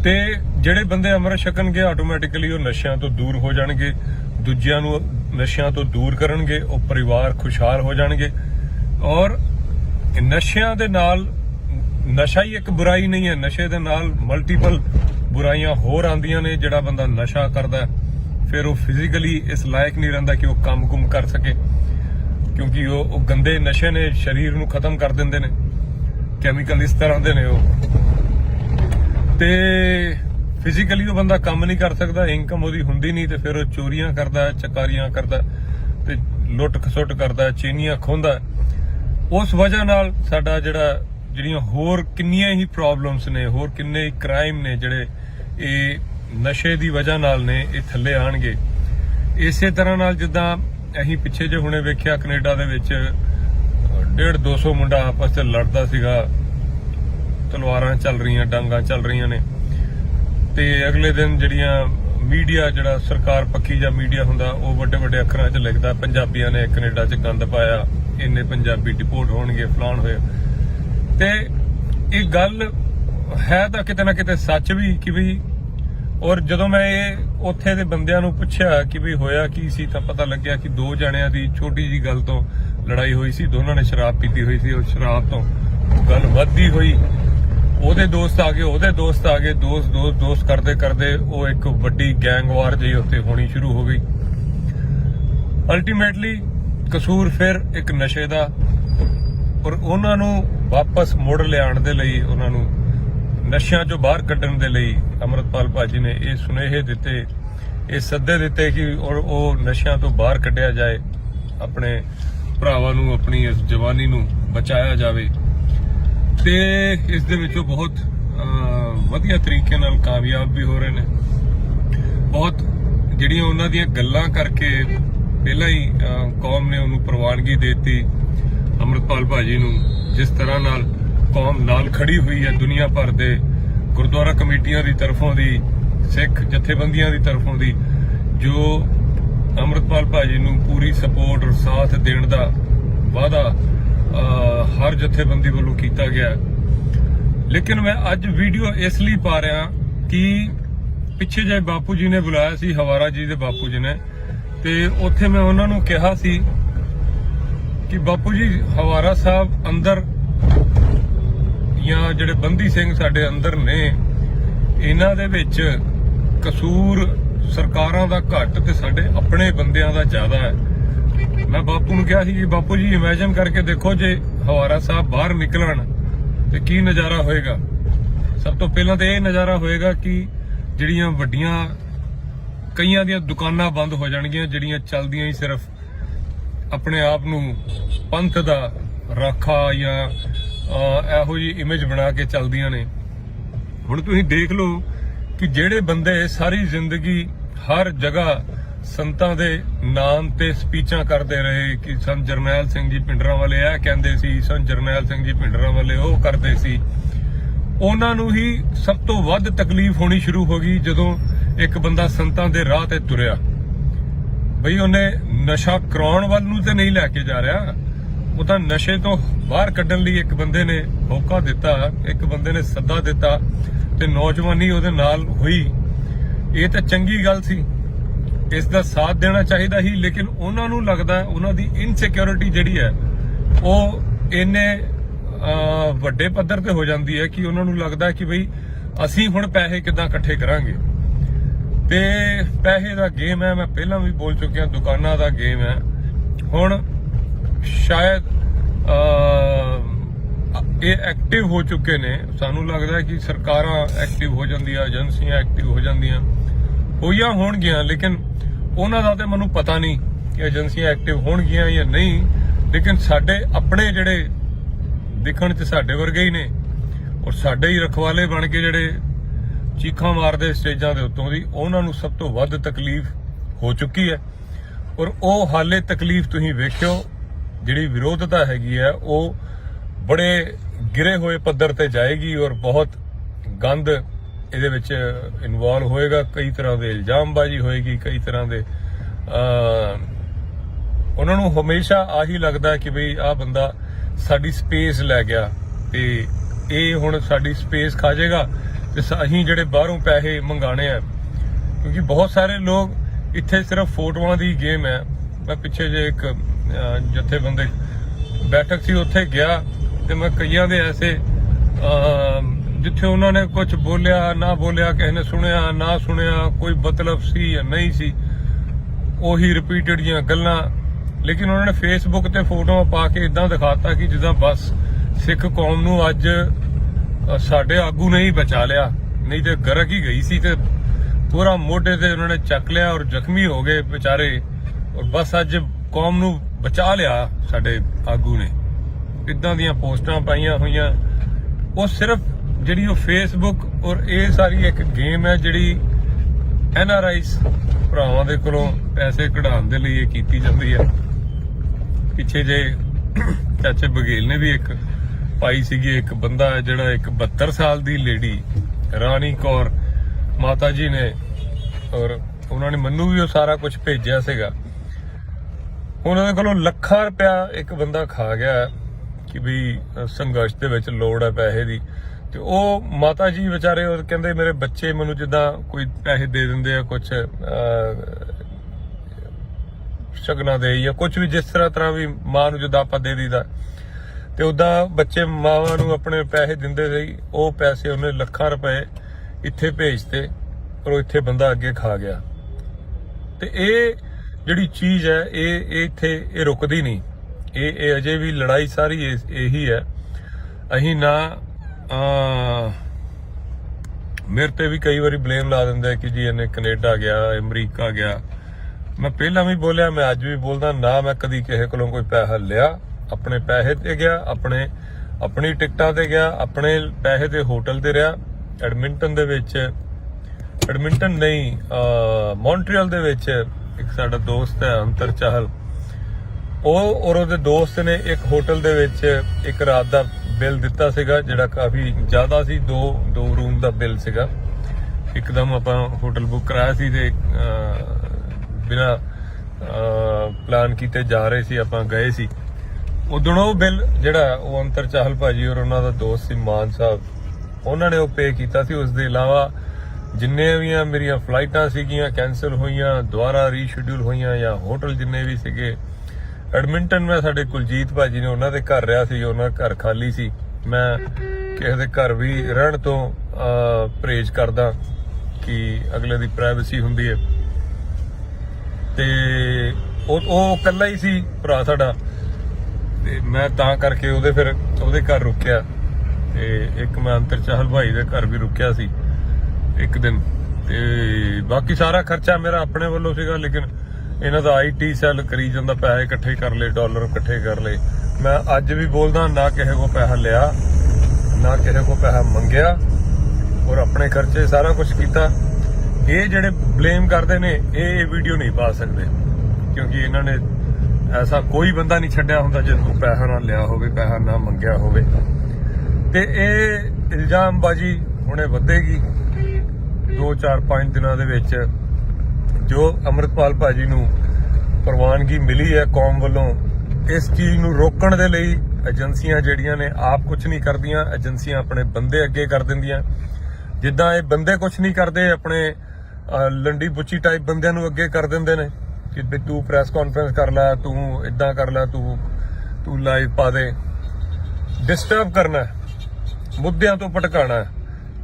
ਤੇ ਜਿਹੜੇ ਬੰਦੇ ਅੰਮ੍ਰਿਤ ਛਕਣਗੇ ਆਟੋਮੈਟਿਕਲੀ ਉਹ ਨਸ਼ਿਆਂ ਤੋਂ ਦੂਰ ਹੋ ਜਾਣਗੇ। ਦੂਜਿਆਂ ਨੂੰ ਨਸ਼ਿਆਂ ਤੋਂ ਦੂਰ ਕਰਨਗੇ, ਉਹ ਪਰਿਵਾਰ ਖੁਸ਼ਹਾਲ ਹੋ ਜਾਣਗੇ। ਔਰ ਨਸ਼ਿਆਂ ਦੇ ਨਾਲ, ਨਸ਼ਾ ਹੀ ਇੱਕ ਬੁਰਾਈ ਨਹੀਂ ਹੈ। ਨਸ਼ੇ ਦੇ ਨਾਲ ਮਲਟੀਪਲ ਬੁਰਾਈਆਂ ਹੋਰ ਆਉਂਦੀਆਂ ਨੇ, ਜਿਹੜਾ ਬੰਦਾ ਨਸ਼ਾ ਕਰਦਾ ਫਿਰ ਉਹ ਫਿਜ਼ੀਕਲੀ ਇਸ ਲਾਇਕ ਨਹੀਂ ਰਹਿੰਦਾ ਕਿ ਉਹ ਕੰਮ-ਕੁਮ ਕਰ ਸਕੇ। ਕਿਉਂਕਿ ਉਹ ਗੰਦੇ ਨਸ਼ੇ ਨੇ, ਸਰੀਰ ਨੂੰ ਖਤਮ ਕਰ ਦਿੰਦੇ ਨੇ। ਕੈਮੀਕਲ ਇਸ ਤਰ੍ਹਾਂ ਦੇ ਨੇ ਉਹ। ਤੇ ਫਿਜ਼ੀਕਲੀ ਉਹ ਬੰਦਾ ਕੰਮ ਨਹੀਂ ਕਰ ਸਕਦਾ ਇਨਕਮ ਉਹਦੀ ਹੁੰਦੀ ਨਹੀਂ ਤੇ ਫਿਰ ਉਹ ਚੋਰੀਆਂ ਕਰਦਾ, ਚਕਾਰੀਆਂ ਕਰਦਾ ਤੇ ਲੁੱਟ ਖਸੁੱਟ ਕਰਦਾ, ਚੀਨੀਆਂ ਖੋਂਦਾ। ਉਸ ਵਜ੍ਹਾ ਨਾਲ ਸਾਡਾ ਜਿਹੜਾ ਜਿਹੜੀਆਂ ਹੋਰ ਕਿੰਨੀਆਂ ਹੀ ਪ੍ਰੋਬਲਮਸ ਨੇ, ਹੋਰ ਕਿੰਨੇ ਹੀ ਕ੍ਰਾਈਮ ਨੇ ਜਿਹੜੇ ਇਹ ਨਸ਼ੇ ਦੀ ਵਜ੍ਹਾ ਨਾਲ ਨੇ, ਇਹ ਥੱਲੇ ਆਣਗੇ। ਇਸੇ ਤਰ੍ਹਾਂ ਨਾਲ ਜਿੱਦਾਂ ਅਸੀਂ ਪਿੱਛੇ ਜੇ ਹੁਣੇ ਵੇਖਿਆ ਕੈਨੇਡਾ ਦੇ ਵਿੱਚ 1.5 200 ਮੁੰਡਾ ਆਪਸ ਵਿੱਚ ਲੜਦਾ ਸੀਗਾ। ਤਲਵਾਰਾਂ ਚੱਲ ਰਹੀਆਂ, ਡਾਂਗਾਂ ਚੱਲ ਰਹੀਆਂ ਨੇ। ਤੇ ਅਗਲੇ ਦਿਨ ਜਿਹੜੀਆਂ ਮੀਡੀਆ, ਜਿਹੜਾ ਸਰਕਾਰ ਪੱਖੀ ਜਾਂ ਮੀਡੀਆ ਹੁੰਦਾ, ਉਹ ਵੱਡੇ ਵੱਡੇ ਅੱਖਰਾਂ 'ਚ ਲਿਖਦਾ, ਪੰਜਾਬੀਆਂ ਨੇ ਕੈਨੇਡਾ 'ਚ ਗੰਦ ਪਾਇਆ, ਇੰਨੇ ਪੰਜਾਬੀ ਡਿਪੋਰਟ ਹੋਣਗੇ, ਫਲਾਣ ਹੋਏ। ਤੇ ਇਹ ਗੱਲ ਹੈ ਤਾਂ ਕਿਤੇ ਨਾ ਕਿਤੇ ਸੱਚ ਵੀ ਕਿ ਵੀ, ਔਰ ਜਦੋਂ ਮੈਂ ਇਹ ਉੱਥੇ ਦੇ ਬੰਦਿਆਂ ਨੂੰ ਪੁੱਛਿਆ ਕਿ ਵੀ ਹੋਇਆ ਕੀ ਸੀ, ਤਾਂ ਪਤਾ ਲੱਗਿਆ ਕਿ ਦੋ ਜਣਿਆਂ ਦੀ ਛੋਟੀ ਜੀ ਗੱਲ ਤੋਂ ਲੜਾਈ ਹੋਈ ਸੀ, ਦੋਨਾਂ ਨੇ ਸ਼ਰਾਬ ਪੀਤੀ ਹੋਈ ਸੀ, ਉਹ ਸ਼ਰਾਬ ਤੋਂ ਗੱਲ ਵੱਧਦੀ ਹੋਈ। ਉਹਦੇ ਦੋਸਤ ਆ ਗਏ, ਉਹਦੇ ਦੋਸਤ ਆ ਗਏ, ਦੋਸਤ ਦੋਸਤ ਦੋਸਤ ਕਰਦੇ ਕਰਦੇ ਉਹ ਇੱਕ ਵੱਡੀ ਗੈਂਗਵਾਰ ਜਿਹੀ ਉੱਤੇ ਹੋਣੀ ਸ਼ੁਰੂ ਹੋ ਗਈ। ਅਲਟੀਮੇਟਲੀ ਕਸੂਰ ਫਿਰ ਇੱਕ ਨਸ਼ੇ ਦਾ ਔਰ ਉਹਨਾਂ ਨੂੰ ਵਾਪਸ ਮੁੜ ਲਿਆਉਣ ਦੇ ਲਈ, ਉਹਨਾਂ ਨੂੰ ਨਸ਼ਿਆਂ ਚੋਂ ਬਾਹਰ ਕੱਢਣ ਦੇ ਲਈ ਅਮਰਤਪਾਲ ਭਾਜੀ ਨੇ ਇਹ ਸੁਨੇਹੇ ਦਿੱਤੇ, ਇਹ ਸੱਦੇ ਦਿੱਤੇ ਕਿ ਔਰ ਉਹ ਨਸ਼ਿਆਂ ਤੋਂ ਬਾਹਰ ਕੱਢਿਆ ਜਾਏ ਆਪਣੇ ਭਰਾਵਾਂ ਨੂੰ, ਆਪਣੀ ਇਸ ਜਵਾਨੀ ਨੂੰ ਬਚਾਇਆ ਜਾਵੇ। ਤੇ ਇਸ ਦੇ ਵਿੱਚੋਂ ਬਹੁਤ ਵਧੀਆ ਤਰੀਕੇ ਨਾਲ ਕਾਮਯਾਬ ਵੀ ਹੋ ਰਹੇ ਨੇ। ਬਹੁਤ ਜਿਹੜੀਆਂ ਉਹਨਾਂ ਦੀਆਂ ਗੱਲਾਂ ਕਰਕੇ ਪਹਿਲਾਂ ਹੀ ਕੌਮ ਨੇ ਉਹਨੂੰ ਪ੍ਰਵਾਨਗੀ ਦੇ ਦਿੱਤੀ ਅਮਰਪਾਲ ਭਾਜੀ ਨੂੰ, ਜਿਸ ਤਰ੍ਹਾਂ ਨਾਲ ਕੌਮ ਨਾਲ ਖੜੀ ਹੋਈ ਹੈ ਦੁਨੀਆ ਭਰ ਦੇ ਗੁਰਦੁਆਰਾ ਕਮੇਟੀਆਂ ਦੀ ਤਰਫੋਂ ਦੀ, ਸਿੱਖ ਜਥੇਬੰਦੀਆਂ ਦੀ ਤਰਫੋਂ ਦੀ, ਜੋ ਅਮਰਪਾਲ ਭਾਜੀ ਨੂੰ ਪੂਰੀ ਸਪੋਰਟ ਔਰ ਸਾਥ ਦੇਣ ਦਾ ਵਾਅਦਾ ਹਰ ਜਥੇਬੰਦੀ ਵੱਲੋਂ ਕੀਤਾ ਗਿਆ। ਲੇਕਿਨ ਮੈਂ ਅੱਜ ਵੀਡੀਓ ਇਸ ਲਈ ਪਾ ਰਿਹਾ ਕਿ ਪਿੱਛੇ ਜੇ ਬਾਪੂ ਜੀ ਨੇ ਬੁਲਾਇਆ ਸੀ, ਹਵਾਰਾ ਜੀ ਦੇ ਬਾਪੂ ਜੀ ਨੇ, ਤੇ ਉੱਥੇ ਮੈਂ ਉਹਨਾਂ ਨੂੰ ਕਿਹਾ ਸੀ ਕਿ ਬਾਪੂ ਜੀ, ਹਵਾਰਾ ਸਾਹਿਬ ਅੰਦਰ ਜਾਂ ਜਿਹੜੇ ਬੰਦੀ ਸਿੰਘ ਸਾਡੇ ਅੰਦਰ ਨੇ, ਇਹਨਾਂ ਦੇ ਵਿੱਚ ਕਸੂਰ ਸਰਕਾਰਾਂ ਦਾ ਘੱਟ ਤੇ ਸਾਡੇ ਆਪਣੇ ਬੰਦਿਆਂ ਦਾ ਜ਼ਿਆਦਾ ਹੈ। ਮੈਂ ਬਾਪੂ ਨੂੰ ਕਿਹਾ ਸੀ ਜੀ ਬਾਪੂ ਜੀ ਇਮੇਜਿਨ ਕਰਕੇ ਦੇਖੋ ਜੇ ਹਵਾਰਾ ਸਾਹਿਬ ਬਾਹਰ ਨਿਕਲਣ ਤੇ ਕੀ ਨਜ਼ਾਰਾ ਹੋਏਗਾ। ਸਭ ਤੋਂ ਪਹਿਲਾਂ ਤਾਂ ਇਹ ਨਜ਼ਾਰਾ ਹੋਏਗਾ ਕਿ ਜਿਹੜੀਆਂ ਵੱਡੀਆਂ ਕਈਆਂ ਦੀਆਂ ਦੁਕਾਨਾਂ ਬੰਦ ਹੋ ਜਾਣਗੀਆਂ, ਜਿਹੜੀਆਂ ਚੱਲਦੀਆਂ ਹੀ ਸਿਰਫ ਆਪਣੇ ਆਪ ਨੂੰ ਪੰਥ ਦਾ ਰਾਖਾ ਜਾਂ ਇਹੋ ਜੀ ਇਮੇਜ ਬਣਾ ਕੇ ਚੱਲਦੀਆਂ ਨੇ। ਹੁਣ ਤੁਸੀਂ ਦੇਖ ਲਓ ਕਿ ਜਿਹੜੇ ਬੰਦੇ ਸਾਰੀ ਜ਼ਿੰਦਗੀ ਹਰ ਜਗ੍ਹਾ ਸੰਤਾਂ ਦੇ ਨਾਮ ਤੇ ਸਪੀਚਾਂ ਕਰਦੇ ਰਹੇ, ਕਿ ਸੰਤ ਜਰਨੈਲ ਸਿੰਘ ਜੀ ਪਿੰਡਰਾਂ ਵਾਲੇ ਇਹ ਕਹਿੰਦੇ ਸੀ, ਸੰਤ ਜਰਨੈਲ ਸਿੰਘ ਜੀ ਪਿੰਡਰਾਂ ਵਾਲੇ ਉਹ ਕਰਦੇ ਸੀ। ਉਹਨਾਂ ਨੂੰ ਹੀ ਸਭ ਤੋਂ ਵੱਧ ਤਕਲੀਫ ਹੋਣੀ ਸ਼ੁਰੂ ਹੋ ਗਈ ਜਦੋਂ ਇੱਕ ਬੰਦਾ ਸੰਤਾਂ ਦੇ ਰਾਹ ਤੇ ਤੁਰਿਆ। ਬਈ ਉਹਨੇ ਨਸ਼ਾ ਕਰਾਉਣ ਵੱਲ ਨੂੰ ਤੇ ਨਹੀਂ ਲੈ ਕੇ ਜਾ ਰਿਹਾ, ਉਹ ਤਾਂ ਨਸ਼ੇ ਤੋਂ ਬਾਹਰ ਕੱਢਣ ਲਈ ਇੱਕ ਬੰਦੇ ਨੇ ਹੋਕਾ ਦਿੱਤਾ, ਇੱਕ ਬੰਦੇ ਨੇ ਸੱਦਾ ਦਿੱਤਾ। ਤੇ ਨੌਜਵਾਨੀ ਉਹਦੇ ਨਾਲ ਹੋਈ। ਇਹ ਤਾਂ ਚੰਗੀ ਗੱਲ ਸੀ। ਇਸ ਦਾ ਸਾਥ ਦੇਣਾ ਚਾਹੀਦਾ ਸੀ, ਲੇਕਿਨ ਉਹਨਾਂ ਨੂੰ ਲੱਗਦਾ ਉਹਨਾਂ ਦੀ ਇਨਸਿਕਿਉਰਿਟੀ ਜਿਹੜੀ ਹੈ, ਉਹ ਇੰਨੇ ਵੱਡੇ ਪੱਧਰ ਤੇ ਹੋ ਜਾਂਦੀ ਹੈ ਕਿ ਉਹਨਾਂ ਨੂੰ ਲੱਗਦਾ ਕਿ ਬਈ ਅਸੀਂ ਹੁਣ ਪੈਸੇ ਕਿਦਾਂ ਇਕੱਠੇ ਕਰਾਂਗੇ। ਤੇ ਪੈਸੇ ਦਾ ਗੇਮ ਹੈ, ਮੈਂ ਪਹਿਲਾਂ ਵੀ ਬੋਲ ਚੁੱਕਿਆ, ਦੁਕਾਨਾਂ ਦਾ ਗੇਮ ਹੈ। ਹੁਣ ਸ਼ਾਇਦ ਇਹ ਐਕਟਿਵ ਹੋ ਚੁੱਕੇ ਨੇ। ਸਾਨੂੰ ਲੱਗਦਾ ਕਿ ਸਰਕਾਰਾਂ ਐਕਟਿਵ ਹੋ ਜਾਂਦੀਆਂ ਏਜੰਸੀਆਂ ਐਕਟਿਵ ਹੋ ਜਾਂਦੀਆਂ। ਹੋਈਆਂ ਹੋਣਗੀਆਂ, ਲੇਕਿਨ ਉਹਨਾਂ ਦਾ ਤੇ ਮੈਨੂੰ ਪਤਾ ਨਹੀਂ ਕਿ ਏਜੰਸੀਆਂ ਐਕਟਿਵ ਹੋਣਗੀਆਂ ਜਾਂ ਨਹੀਂ। ਲੇਕਿਨ ਸਾਡੇ ਆਪਣੇ ਜਿਹੜੇ ਦੇਖਣ ਚ ਸਾਡੇ ਵਰਗੇ ਹੀ ਨੇ ਔਰ ਸਾਡੇ ਹੀ ਰਖਵਾਲੇ ਬਣ ਕੇ ਜਿਹੜੇ ਚੀਖਾਂ ਮਾਰਦੇ ਸਟੇਜਾਂ ਦੇ ਉੱਤੋਂ ਦੀ, ਉਹਨਾਂ ਨੂੰ ਸਭ ਤੋਂ ਵੱਧ ਤਕਲੀਫ ਹੋ ਚੁੱਕੀ ਹੈ। ਔਰ ਉਹ ਹਾਲੇ ਤਕਲੀਫ ਤੁਸੀਂ ਵੇਖਿਓ, ਜਿਹੜੀ ਵਿਰੋਧਤਾ ਹੈਗੀ ਹੈ, ਉਹ ਬੜੇ ਗਿਰੇ ਹੋਏ ਪੱਧਰ ਤੇ ਜਾਏਗੀ ਔਰ ਬਹੁਤ ਗੰਦ ਇਹਦੇ ਵਿੱਚ ਇਨਵੋਲਵ ਹੋਏਗਾ। ਕਈ ਤਰ੍ਹਾਂ ਦੇ ਇਲਜ਼ਾਮਬਾਜ਼ੀ ਹੋਏਗੀ ਕਈ ਤਰ੍ਹਾਂ ਦੇ ਉਹਨਾਂ ਨੂੰ ਹਮੇਸ਼ਾ ਆਹੀ ਲੱਗਦਾ ਕਿ ਬਈ ਆਹ ਬੰਦਾ ਸਾਡੀ ਸਪੇਸ ਲੈ ਗਿਆ ਤੇ ਇਹ ਹੁਣ ਸਾਡੀ ਸਪੇਸ ਖਾ ਜਾਏਗਾ ਤੇ ਅਸੀਂ ਜਿਹੜੇ ਬਾਹਰੋਂ ਪੈਸੇ ਮੰਗਾਣੇ ਆ। ਕਿਉਂਕਿ ਬਹੁਤ ਸਾਰੇ ਲੋਕ ਇੱਥੇ ਸਿਰਫ ਫੋਟੋਆਂ ਦੀ ਗੇਮ ਹੈ। ਮੈਂ ਪਿੱਛੇ ਜੇ ਇੱਕ ਅਹ, ਜਥੇਬੰਦੇ ਬੈਠਕ ਸੀ ਉੱਥੇ ਗਿਆ ਤੇ ਮੈਂ ਕਈਆਂ ਦੇ ਐਸੇ ਜਿੱਥੇ ਉਹਨਾਂ ਨੇ ਕੁਝ ਬੋਲਿਆ, ਨਾ ਬੋਲਿਆ, ਕਿਸੇ ਨੇ ਸੁਣਿਆ, ਨਾ ਸੁਣਿਆ, ਕੋਈ ਮਤਲਬ ਸੀ ਜਾਂ ਨਹੀਂ ਸੀ, ਉਹੀ ਰਿਪੀਟਡ ਜੀਆਂ ਗੱਲਾਂ। ਲੇਕਿਨ ਉਹਨਾਂ ਨੇ ਫੇਸਬੁੱਕ ਤੇ ਫੋਟੋਆਂ ਪਾ ਕੇ ਇਦਾਂ ਦਿਖਾਤਾ ਕਿ ਜਿੱਦਾਂ ਬਸ ਸਿੱਖ ਕੌਮ ਨੂੰ ਅੱਜ ਸਾਡੇ ਆਗੂ ਨੇ ਹੀ ਬਚਾ ਲਿਆ। ਨਹੀਂ ਤੇ ਗਰਕ ਹੀ ਗਈ ਸੀ ਤੇ ਪੂਰਾ ਮੋਢੇ ਤੇ ਉਹਨਾਂ ਨੇ ਚੱਕ ਲਿਆ ਔਰ ਜ਼ਖਮੀ ਹੋ ਗਏ ਵਿਚਾਰੇ। ਔਰ ਬਸ ਅੱਜ ਕੌਮ ਨੂੰ ਬਚਾ ਲਿਆ ਸਾਡੇ ਆਗੂ ਨੇ। ਇਦਾਂ ਦੀਆਂ ਪੋਸਟਾਂ ਪਾਈਆਂ ਹੋਈਆਂ, ਉਹ ਸਿਰਫ ਜਿਹੜੀ ਉਹ ਫੇਸਬੁੱਕ ਔਰ ਇਹ ਸਾਰੀ ਇੱਕ ਗੇਮ ਹੈ ਜਿਹੜੀ ਐਨ ਆਰ ਆਈਸ ਭਰਾਵਾਂ ਦੇ ਕੋਲੋਂ ਪੈਸੇ ਕਢਾਉਣ ਦੇ ਲਈ ਇਹ ਕੀਤੀ ਜਾਂਦੀ ਹੈ। ਪਿੱਛੇ ਜੇ ਚਾਚੇ ਬਗੇਲ ਨੇ ਵੀ ਇੱਕ ਪਾਈ ਸੀਗੀ, ਇੱਕ ਬੰਦਾ ਜਿਹੜਾ ਇੱਕ 72 ਸਾਲ ਦੀ ਲੇਡੀ ਰਾਣੀ ਕੌਰ ਮਾਤਾ ਜੀ ਨੇ ਔਰ ਉਹਨਾਂ ਨੇ ਮੈਨੂੰ ਵੀ ਉਹ ਸਾਰਾ ਕੁਝ ਭੇਜਿਆ ਸੀਗਾ। ਉਹਨਾਂ ਦੇ ਕੋਲੋਂ ਲੱਖਾਂ ਰੁਪਇਆ ਇੱਕ ਬੰਦਾ ਖਾ ਗਿਆ ਹੈ। ਕਿ ਵੀ ਸੰਘਰਸ਼ ਦੇ ਵਿੱਚ ਲੋੜ ਹੈ ਪੈਸੇ ਦੀ। ਤੇ ਉਹ ਮਾਤਾ ਜੀ ਵਿਚਾਰੇ, ਉਹ ਕਹਿੰਦੇ ਮੇਰੇ ਬੱਚੇ ਮੈਨੂੰ ਜਿੱਦਾਂ ਕੋਈ ਪੈਸੇ ਦੇ ਦਿੰਦੇ ਆ ਕੁਝ ਸ਼ਗਨਾ ਦੇ ਜਾਂ ਕੁਝ ਵੀ ਜਿਸ ਤਰ੍ਹਾਂ ਤਰ੍ਹਾਂ ਵੀ ਮਾਂ ਨੂੰ ਜਿੱਦਾਂ ਆਪਾਂ ਦੇ ਦੀਦਾ ਤੇ ਉਦਾਂ ਬੱਚੇ ਮਾਵਾਂ ਨੂੰ ਆਪਣੇ ਪੈਸੇ ਦਿੰਦੇ ਸੀ, ਉਹ ਪੈਸੇ ਉਹਨੇ ਲੱਖਾਂ ਰੁਪਏ ਇੱਥੇ ਭੇਜਤੇ, ਪਰ ਉਹ ਇੱਥੇ ਬੰਦਾ ਅੱਗੇ ਖਾ ਗਿਆ। ਤੇ ਇਹ ਜਿਹੜੀ ਚੀਜ਼ ਹੈ, ਇਹ ਇਹ ਇੱਥੇ, ਇਹ ਰੁਕਦੀ ਨਹੀਂ। ਇਹ ਇਹ ਅਜੇ ਵੀ ਲੜਾਈ ਸਾਰੀ ਇਹੀ ਹੈ। ਅਸੀਂ ਨਾ ਮੇਰੇ ਤੇ ਵੀ ਕਈ ਵਾਰੀ ਬਲੇਮ ਲਾ ਦਿੰਦੇ ਆ ਕਿ ਜੀ ਇਹਨੇ ਕੈਨੇਡਾ ਗਿਆ ਅਮਰੀਕਾ ਗਿਆ। ਮੈਂ ਪਹਿਲਾਂ ਵੀ ਬੋਲਿਆ ਮੈਂ ਅੱਜ ਵੀ ਬੋਲਦਾ ਨਾ ਮੈਂ ਕਦੀ ਕਿਸੇ ਕੋਲੋਂ ਕੋਈ ਪੈਸਾ ਲਿਆ। ਆਪਣੇ ਪੈਸੇ ਤੇ ਗਿਆ ਆਪਣੇ ਆਪਣੀ ਟਿਕਟਾਂ ਤੇ ਗਿਆ ਆਪਣੇ ਪੈਸੇ ਤੇ ਹੋਟਲ ਤੇ ਰਿਹਾ। ਐਡਮਿੰਟਨ ਦੇ ਵਿੱਚ ਐਡਮਿੰਟਨ ਨਹੀਂ ਅਹ, ਮੌਂਟਰੀਅਲ ਦੇ ਵਿੱਚ ਇੱਕ ਸਾਡਾ ਦੋਸਤ ਹੈ ਅੰਤਰ ਚਾਹਲ। ਉਹ ਔਰ ਉਹਦੇ ਦੋਸਤ ਨੇ ਇੱਕ ਹੋਟਲ ਦੇ ਵਿੱਚ ਇੱਕ ਰਾਤ ਦਾ ਬਿੱਲ ਦਿੱਤਾ ਸੀਗਾ, ਜਿਹੜਾ ਕਾਫੀ ਜ਼ਿਆਦਾ ਸੀ, ਦੋ ਦੋ ਰੂਮ ਦਾ ਬਿੱਲ ਸੀਗਾ। ਇੱਕਦਮ ਆਪਾਂ ਹੋਟਲ ਬੁੱਕ ਕਰਾਇਆ ਸੀ ਤੇ ਬਿਨਾ ਪਲਾਨ ਕੀਤੇ ਜਾ ਰਹੇ ਸੀ, ਆਪਾਂ ਗਏ ਸੀ। ਉਦੋਂ ਉਹ ਬਿੱਲ ਜਿਹੜਾ ਉਹ ਅੰਤਰ ਚਾਹਲ ਭਾਜੀ ਔਰ ਉਹਨਾਂ ਦਾ ਦੋਸਤ ਸੀ, ਮਾਨ ਸਾਹਿਬ, ਉਹਨਾਂ ਨੇ ਉਹ ਪੇ ਕੀਤਾ ਸੀ। ਉਸ ਦੇ ਇਲਾਵਾ ਜਿੰਨੇ ਵੀ ਮੇਰੀਆਂ ਫਲਾਈਟਾਂ ਸੀਗੀਆਂ ਕੈਨਸਲ ਹੋਈਆਂ, ਦੁਬਾਰਾ ਰੀਸ਼ਡਿਊਲ ਹੋਈਆਂ ਜਾਂ ਹੋਟਲ ਜਿੰਨੇ ਵੀ ਸੀਗੇ ਐਡਮਿੰਟਨ ਮੈਂ ਸਾਡੇ ਕੁਲਜੀਤ ਭਾਜੀ ਨੇ ਉਹਨਾਂ ਦੇ ਘਰ ਰਿਹਾ ਸੀ ਉਹਨਾਂ ਦਾ ਘਰ ਖਾਲੀ ਸੀ। ਮੈਂ ਕਿਸੇ ਦੇ ਘਰ ਵੀ ਰਹਿਣ ਤੋਂ ਅਹ, ਕਰਦਾ ਕਿ ਅਗਲੇ ਦੀ ਪ੍ਰਾਈਵੇਸੀ ਹੁੰਦੀ ਹੈ। ਤੇ ਉਹ ਉਹ ਇਕੱਲਾ ਹੀ ਸੀ ਭਰਾ ਸਾਡਾ। ਤੇ ਮੈਂ ਤਾਂ ਕਰਕੇ ਉਹਦੇ ਫਿਰ ਉਹਦੇ ਘਰ ਰੁਕਿਆ। ਤੇ ਇੱਕ ਮੈਂ ਅੰਤਰ ਚਾਹਲ ਭਾਈ ਦੇ ਘਰ ਵੀ ਰੁਕਿਆ ਸੀ ਇੱਕ ਦਿਨ। ਤੇ ਬਾਕੀ ਸਾਰਾ ਖਰਚਾ ਮੇਰਾ ਆਪਣੇ ਵੱਲੋਂ ਸੀਗਾ ਲੇਕਿਨ ਇਹਨਾਂ ਦਾ ਆਈਟੀ ਸੈੱਲ ਕਰੀ ਜਾਂਦਾ, ਪੈਸੇ ਇਕੱਠੇ ਕਰ ਲਏ, ਡਾਲਰ ਇਕੱਠੇ ਕਰ ਲਏ। ਮੈਂ ਅੱਜ ਵੀ ਬੋਲਦਾ, ਨਾ ਕਿਸੇ ਕੋ ਪੈਸਾ ਲਿਆ, ਨਾ ਕਿਸੇ ਕੋ ਪੈਸਾ ਮੰਗਿਆ, ਔਰ ਆਪਣੇ ਖਰਚੇ ਸਾਰਾ ਕੁਝ ਕੀਤਾ। ਇਹ ਜਿਹੜੇ ਬਲੇਮ ਕਰਦੇ ਨੇ, ਇਹ ਵੀਡੀਓ ਨਹੀਂ ਪਾ ਸਕਦੇ। ਕਿਉਂਕਿ ਇਹਨਾਂ ਨੇ ਐਸਾ ਕੋਈ ਬੰਦਾ ਨਹੀਂ ਛੱਡਿਆ ਹੁੰਦਾ ਜਿਸ ਨੂੰ ਪੈਸਾ ਨਾ ਲਿਆ ਹੋਵੇ, ਪੈਸਾ ਨਾ ਮੰਗਿਆ ਹੋਵੇ। ਤੇ ਇਹ ਇਲਜ਼ਾਮਬਾਜ਼ੀ ਹੁਣੇ ਵਧੇਗੀ। 2 4 5 ਦਿਨਾਂ ਦੇ ਵਿੱਚ ਜੋ ਅਮਰਪਾਲ ਭਾਜੀ ਨੂੰ ਪ੍ਰਵਾਨਗੀ ਮਿਲੀ ਹੈ ਕੌਮ ਵੱਲੋਂ, ਇਸ ਚੀਜ਼ ਨੂੰ ਰੋਕਣ ਦੇ ਲਈ ਏਜੰਸੀਆਂ ਜਿਹੜੀਆਂ ਨੇ ਆਪ ਕੁਝ ਨਹੀਂ ਕਰਦੀਆਂ, ਏਜੰਸੀਆਂ ਆਪਣੇ ਬੰਦੇ ਅੱਗੇ ਕਰ ਦਿੰਦੀਆਂ। ਜਿੱਦਾਂ ਇਹ ਬੰਦੇ ਕੁਝ ਨਹੀਂ ਕਰਦੇ, ਆਪਣੇ ਲੰਡੀ ਬੁੱਚੀ ਟਾਈਪ ਬੰਦਿਆਂ ਨੂੰ ਅੱਗੇ ਕਰ ਦਿੰਦੇ ਨੇ ਕਿ ਵੀ ਤੂੰ ਪ੍ਰੈਸ ਕਾਨਫਰੰਸ ਕਰ ਲੈ, ਤੂੰ ਇਦਾਂ ਕਰ ਲੈ, ਤੂੰ ਤੂੰ ਲਾਈਵ ਪਾ ਦੇ। ਡਿਸਟਰਬ ਕਰਨਾ ਮੁੱਦਿਆਂ ਤੋਂ ਭਟਕਾਣਾ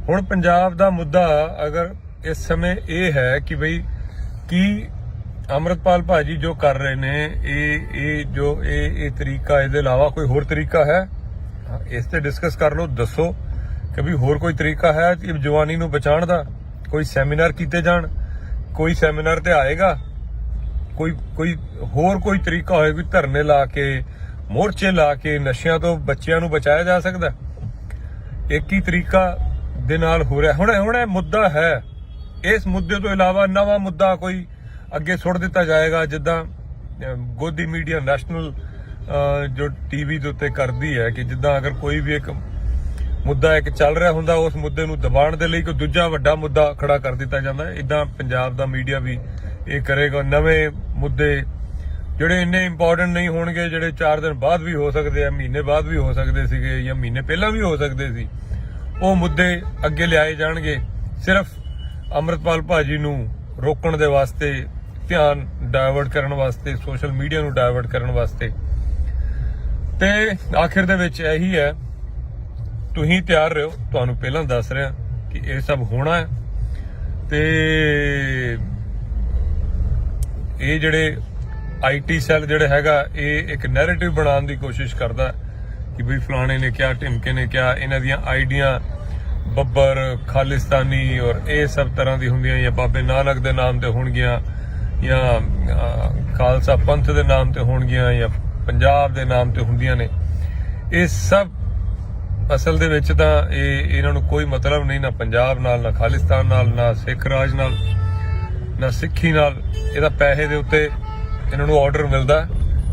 ਹੁਣ ਪੰਜਾਬ ਦਾ ਮੁੱਦਾ ਅਗਰ ਇਸ ਸਮੇਂ ਇਹ ਹੈ ਕਿ ਬਈ ਕੀ ਅਮਰਤਪਾਲ ਭਾਜੀ ਜੋ ਕਰ ਰਹੇ ਨੇ, ਇਹ ਇਹ ਜੋ, ਇਹ ਇਹ ਤਰੀਕਾ ਇਹਦੇ ਇਲਾਵਾ ਕੋਈ ਹੋਰ ਤਰੀਕਾ ਹੈ? ਇਸ ਤੇ ਡਿਸਕਸ ਕਰ ਲਓ, ਦੱਸੋ ਕਿ ਵੀ ਹੋਰ ਕੋਈ ਤਰੀਕਾ ਹੈ ਕਿ ਜਵਾਨੀ ਨੂੰ ਬਚਾਉਣ ਦਾ? ਕੋਈ ਸੈਮੀਨਾਰ ਕੀਤੇ ਜਾਣ? ਕੋਈ ਸੈਮੀਨਾਰ ਤੇ ਆਏਗਾ? ਕੋਈ ਕੋਈ ਹੋਰ ਕੋਈ ਤਰੀਕਾ ਹੋਏ ਕੋਈ ਧਰਨੇ ਲਾ ਕੇ, ਮੋਰਚੇ ਲਾ ਕੇ ਨਸ਼ਿਆਂ ਤੋਂ ਬੱਚਿਆਂ ਨੂੰ ਬਚਾਇਆ ਜਾ ਸਕਦਾ? ਇੱਕ ਹੀ ਤਰੀਕਾ ਦੇ ਨਾਲ ਹੋ ਰਿਹਾ। ਹੁਣ ਹੁਣ ਇਹ ਮੁੱਦਾ ਹੈ ਇਸ ਮੁੱਦੇ ਤੋਂ ਇਲਾਵਾ ਨਵਾਂ ਮੁੱਦਾ ਕੋਈ ਅੱਗੇ ਸੁੱਟ ਦਿੱਤਾ ਜਾਏਗਾ ਜਿੱਦਾਂ ਗੋਦੀ ਮੀਡੀਆ ਨੈਸ਼ਨਲ ਅਹ, ਜੋ ਟੀਵੀ ਦੇ ਉੱਤੇ ਕਰਦੀ ਹੈ ਕਿ ਜਿੱਦਾਂ ਅਗਰ ਕੋਈ ਵੀ ਇੱਕ ਮੁੱਦਾ ਇੱਕ ਚੱਲ ਰਿਹਾ ਹੁੰਦਾ ਉਸ ਮੁੱਦੇ ਨੂੰ ਦਬਾਉਣ ਦੇ ਲਈ ਕੋਈ ਦੂਜਾ ਵੱਡਾ ਮੁੱਦਾ ਖੜਾ ਕਰ ਦਿੱਤਾ ਜਾਂਦਾ ਹੈ। ਇਦਾਂ ਪੰਜਾਬ ਦਾ ਮੀਡੀਆ ਵੀ ਇਹ ਕਰੇਗਾ। ਨਵੇਂ ਮੁੱਦੇ ਜਿਹੜੇ ਇੰਨੇ ਇੰਪੋਰਟੈਂਟ ਨਹੀਂ ਹੋਣਗੇ ਜਿਹੜੇ 4 ਦਿਨ ਬਾਅਦ ਵੀ ਹੋ ਸਕਦੇ ਆ ਮਹੀਨੇ ਬਾਅਦ ਵੀ ਹੋ ਸਕਦੇ ਸੀਗੇ ਜਾਂ ਮਹੀਨੇ ਪਹਿਲਾਂ ਵੀ ਹੋ ਸਕਦੇ ਸੀ ਉਹ ਮੁੱਦੇ ਅੱਗੇ ਲਿਆਏ ਜਾਣਗੇ। ਸਿਰਫ ਅਮਰਤਪਾਲ ਭਾਜੀ ਨੂੰ ਰੋਕਣ ਦੇ ਵਾਸਤੇ ਧਿਆਨ ਡਾਇਵਰਟ ਕਰਨ ਵਾਸਤੇ ਸੋਸ਼ਲ ਮੀਡੀਆ ਨੂੰ ਡਾਇਵਰਟ ਕਰਨ ਵਾਸਤੇ। ਤੇ ਆਖਿਰ ਦੇ ਵਿੱਚ ਇਹੀ ਹੈ, ਤੁਸੀਂ ਤਿਆਰ ਰਹੋ। ਤੁਹਾਨੂੰ ਪਹਿਲਾਂ ਦੱਸ ਰਿਹਾ ਕਿ ਇਹ ਸਭ ਹੋਣਾ ਹੈ। ਤੇ ਇਹ ਜਿਹੜੇ ਆਈਟੀ ਸੈੱਲ ਜਿਹੜਾ ਹੈਗਾ, ਇਹ ਇੱਕ ਨੈਰੇਟਿਵ ਬਣਾਉਣ ਦੀ ਕੋਸ਼ਿਸ਼ ਕਰਦਾ ਕਿ ਵੀ ਫਲਾਣੇ ਨੇ ਕਿਹਾ, ਢਿਮਕੇ ਨੇ ਕਿਹਾ, ਇਹਨਾਂ ਦੀਆਂ ਆਈਡੀਆਂ ਬੱਬਰ, ਖਾਲਿਸਤਾਨੀ ਔਰ ਇਹ ਸਭ ਤਰ੍ਹਾਂ ਦੀ ਹੁੰਦੀਆਂ ਜਾਂ ਬਾਬੇ ਨਾਨਕ ਦੇ ਨਾਮ ਤੇ ਹੋਣਗੀਆਂ ਜਾਂ ਖਾਲਸਾ ਪੰਥ ਦੇ ਨਾਮ ਤੇ ਹੋਣਗੀਆਂ ਜਾਂ ਪੰਜਾਬ ਦੇ ਨਾਮ ਤੇ ਹੁੰਦੀਆਂ ਨੇ। ਇਹ ਸਭ ਅਸਲ ਦੇ ਵਿੱਚ ਤਾਂ ਇਹ, ਇਹਨਾਂ ਨੂੰ ਕੋਈ ਮਤਲਬ ਨਹੀਂ, ਨਾ ਪੰਜਾਬ ਨਾਲ, ਨਾ ਖਾਲਿਸਤਾਨ ਨਾਲ, ਨਾ ਸਿੱਖ ਰਾਜ ਨਾਲ, ਨਾ ਸਿੱਖੀ ਨਾਲ। ਇਹਦਾ ਪੈਸੇ ਦੇ ਉੱਤੇ ਇਹਨਾਂ ਨੂੰ ਆਰਡਰ ਮਿਲਦਾ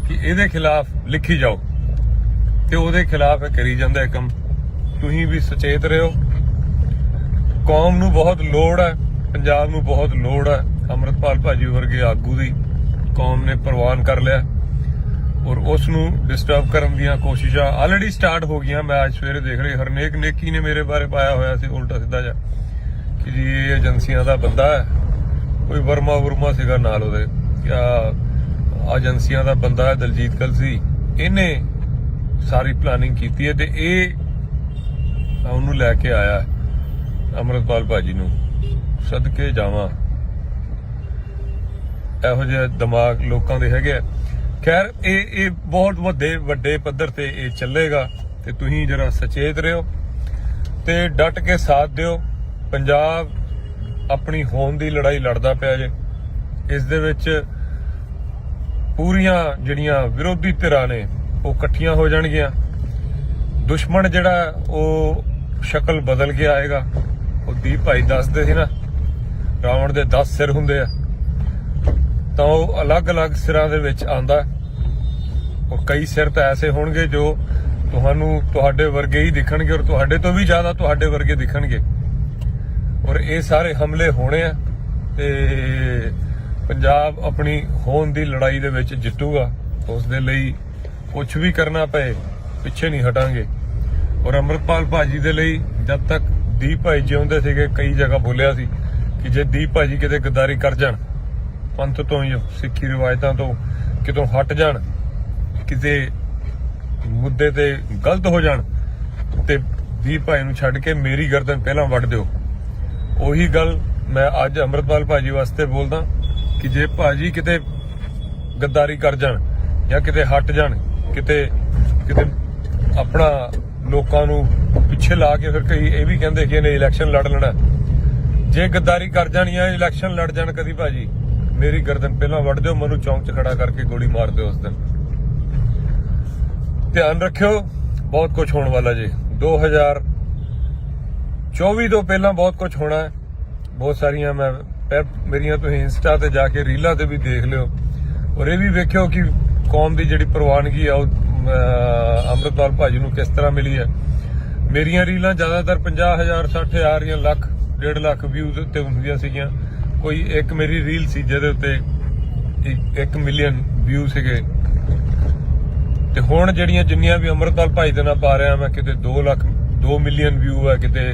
ਕਿ ਇਹਦੇ ਖਿਲਾਫ ਲਿਖੀ ਜਾਓ। ਤੇ ਉਹਦੇ ਖਿਲਾਫ ਇਹ ਕਰੀ ਜਾਂਦਾ ਕੰਮ। ਤੁਸੀਂ ਵੀ ਸੁਚੇਤ ਰਹੋ। ਕੌਮ ਨੂੰ ਬਹੁਤ ਲੋੜ ਹੈ ਪੰਜਾਬ ਨੂੰ ਬਹੁਤ ਲੋੜ ਹੈ ਅਮਰਤਪਾਲ ਭਾਜੀ ਵਰਗੇ ਆਗੂ ਦੀ ਕੌਮ ਨੇ ਪ੍ਰਵਾਨ ਕਰ ਲਿਆ। ਔਰ ਉਸ ਨੂੰ ਡਿਸਟਰਬ ਕਰਨ ਦੀਆਂ ਕੋਸ਼ਿਸ਼ਾਂ ਆਲਰੇਡੀ ਸਟਾਰਟ ਹੋ ਗਈਆਂ। ਮੈਂ ਅੱਜ ਸਵੇਰੇ ਦੇਖ ਰਹੀ ਹਰਨੇਕ ਨੇਕੀ ਨੇ ਮੇਰੇ ਬਾਰੇ ਪਾਇਆ ਹੋਇਆ ਸੀ ਉਲਟਾ ਸਿੱਧਾ ਜਿਹਾ ਕਿ ਜੀ ਇਹ ਏਜੰਸੀਆਂ ਦਾ ਬੰਦਾ ਹੈ ਕੋਈ ਵਰਮਾ ਵਰਮਾ ਸੀਗਾ ਨਾਲ ਉਹਦੇ। ਕਿਆ ਏਜੰਸੀਆਂ ਦਾ ਬੰਦਾ ਹੈ ਦਲਜੀਤ ਕਲਸੀ ਇਹਨੇ ਸਾਰੀ ਪਲਾਨਿੰਗ ਕੀਤੀ ਹੈ ਤੇ ਇਹ ਉਹਨੂੰ ਲੈ ਕੇ ਆਇਆ। ਹੈ, ਅੰਮ੍ਰਿਤਪਾਲ ਭਾਜੀ ਨੂੰ ਸਦਕੇ ਜਾਵਾਂ। ਇਹੋ ਜਿਹੇ ਦਿਮਾਗ ਲੋਕਾਂ ਦੇ ਹੈਗੇ ਆ। ਖੈਰ, ਇਹ ਇਹ ਬਹੁਤ ਵੱਡੇ ਵੱਡੇ ਪੱਧਰ ਤੇ ਇਹ ਚੱਲੇਗਾ ਤੇ ਤੁਸੀਂ ਜਰਾ ਸੁਚੇਤ ਰਹੋ ਤੇ ਡਟ ਕੇ ਸਾਥ ਦਿਓ। ਪੰਜਾਬ ਆਪਣੀ ਹੋਂਦ ਦੀ ਲੜਾਈ ਲੜਦਾ ਪਿਆ ਜੇ। ਇਸ ਦੇ ਵਿੱਚ ਪੂਰੀਆਂ ਜਿਹੜੀਆਂ ਵਿਰੋਧੀ ਧਿਰਾਂ ਨੇ, ਉਹ ਇਕੱਠੀਆਂ ਹੋ ਜਾਣਗੀਆਂ। ਦੁਸ਼ਮਣ ਜਿਹੜਾ, ਉਹ ਸ਼ਕਲ ਬਦਲ ਕੇ ਆਏਗਾ। ਉਹ ਦੀਪ ਭਾਈ ਦੱਸਦੇ ਸੀ ਨਾ, ਰਾਵਣ ਦੇ 10 ਸਿਰ ਹੁੰਦੇ ਆ। ਤਾਂ ਉਹ ਅਲੱਗ-ਅਲੱਗ ਸਿਰਾਂ ਦੇ ਵਿੱਚ ਆਂਦਾ ਔਰ ਕਈ ਸਿਰ ਤਾਂ ਐਸੇ ਹੋਣਗੇ ਜੋ ਤੁਹਾਨੂੰ ਤੁਹਾਡੇ ਵਰਗੇ ਹੀ ਦਿਖਣਗੇ ਔਰ ਤੁਹਾਡੇ ਤੋਂ ਵੀ ਜ਼ਿਆਦਾ ਤੁਹਾਡੇ ਵਰਗੇ ਦਿਖਣਗੇ। ਔਰ ਇਹ ਸਾਰੇ ਹਮਲੇ ਹੋਣੇ ਆ ਤੇ ਪੰਜਾਬ ਆਪਣੀ ਹੋਣ ਦੀ ਲੜਾਈ ਦੇ ਵਿੱਚ ਜਿੱਤੂਗਾ। ਉਸ ਦੇ ਲਈ ਕੁਝ ਵੀ ਕਰਨਾ ਪਏ, ਪਿੱਛੇ ਨਹੀਂ ਹਟਾਂਗੇ। ਔਰ ਅਮਰਪਾਲ ਭਾਜੀ ਦੇ ਲਈ ਜਦ ਤੱਕ ਦੀਪ ਭਾਈ ਜਿਉਂਦੇ ਸੀਗੇ, ਕਈ ਜਗ੍ਹਾ ਬੋਲਿਆ ਸੀ ਕਿ ਜੇ ਦੀਪ ਭਾਜੀ ਕਿਤੇ ਗਦਾਰੀ ਕਰ ਜਾਣ, ਪੰਥ ਤੋਂ ਜਾਂ ਸਿੱਖੀ ਰਿਵਾਇਤਾਂ ਤੋਂ ਕਿਤੋਂ ਹਟ ਜਾਣ, ਕਿਤੇ ਮੁੱਦੇ ਤੇ ਗਲਤ ਹੋ ਜਾਣ, ਤੇ ਦੀਪ ਭਾਈ ਨੂੰ ਛੱਡ ਕੇ ਮੇਰੀ ਗਰਦਨ ਪਹਿਲਾਂ ਵੱਢ ਦਿਓ। ਉਹੀ ਗੱਲ ਮੈਂ ਅੱਜ ਅਮਰਪਾਲ ਭਾਜੀ ਵਾਸਤੇ ਬੋਲਦਾ ਕਿ ਜੇ ਭਾਜੀ ਕਿਤੇ ਗੱਦਾਰੀ ਕਰ ਜਾਣ ਜਾਂ ਕਿਤੇ ਹਟ ਜਾਣ, ਕਿਤੇ ਕਿਤੇ ਆਪਣਾ ਲੋਕਾਂ ਨੂੰ ਪਿੱਛੇ ਲਾ ਕੇ ਫਿਰ ਕਈ ਇਹ ਵੀ ਕਹਿੰਦੇ ਕਿ ਇਹਨੇ ਇਲੈਕਸ਼ਨ ਲੜ ਲੈਣਾ। ਜੇ ਗੱਦਾਰੀ ਕਰ ਜਾਣੀ ਜਾਂ ਇਲੈਕਸ਼ਨ ਲੜ ਜਾਣ ਕਦੀ ਭਾਜੀ। ਮੇਰੀ ਗਰਦਨ ਪਹਿਲਾਂ ਵੱਢ ਦਿਓ, ਮੈਨੂੰ ਚੌਂਕ 'ਚ ਖੜਾ ਕਰਕੇ ਗੋਲੀ ਮਾਰ ਦਿਓ ਉਸ ਦਿਨ। ਧਿਆਨ ਰੱਖਿਓ, ਬਹੁਤ ਕੁਝ ਹੋਣ ਵਾਲਾ ਜੀ। 2024 ਤੋਂ ਪਹਿਲਾਂ ਬਹੁਤ ਕੁਝ ਹੋਣਾ ਹੈ। ਬਹੁਤ ਸਾਰੀਆਂ ਮੈਂ ਮੇਰੀਆਂ ਤੁਸੀਂ ਇੰਸਟਾ ਤੇ ਜਾ ਕੇ ਰੀਲਾਂ ਤੇ ਵੀ ਦੇਖ ਲਿਓ। ਔਰ ਇਹ ਵੀ ਵੇਖਿਓ ਕਿ ਕੌਮ ਦੀ ਜਿਹੜੀ ਪ੍ਰਵਾਨਗੀ ਆ, ਉਹ ਅਹ, ਭਾਜੀ ਨੂੰ ਕਿਸ ਤਰ੍ਹਾਂ ਮਿਲੀ ਹੈ? ਮੇਰੀਆਂ ਰੀਲਾਂ ਜ਼ਿਆਦਾਤਰ 50000 60000 ਜਾਂ ਲੱਖ 1.5 ਲੱਖ ਵਿਊਜ਼ ਉੱਤੇ ਹੁੰਦੀਆਂ ਸੀਗੀਆਂ। ਕੋਈ ਇੱਕ ਮੇਰੀ ਰੀਲ ਸੀ ਜਿਹਦੇ ਉੱਤੇ 1 ਮਿਲੀਅਨ ਵਿਊ ਸੀਗੇ। ਤੇ ਹੁਣ ਜਿਹੜੀਆਂ ਜਿੰਨੀਆਂ ਵੀ ਅਮਰਪਾਲ ਭਾਈ ਦੇ ਨਾਲ ਪਾ ਰਿਹਾ ਮੈਂ ਕਿਤੇ 2 ਲੱਖ 2 ਮਿਲੀਅਨ ਵਿਊ ਹੈ ਕਿਤੇ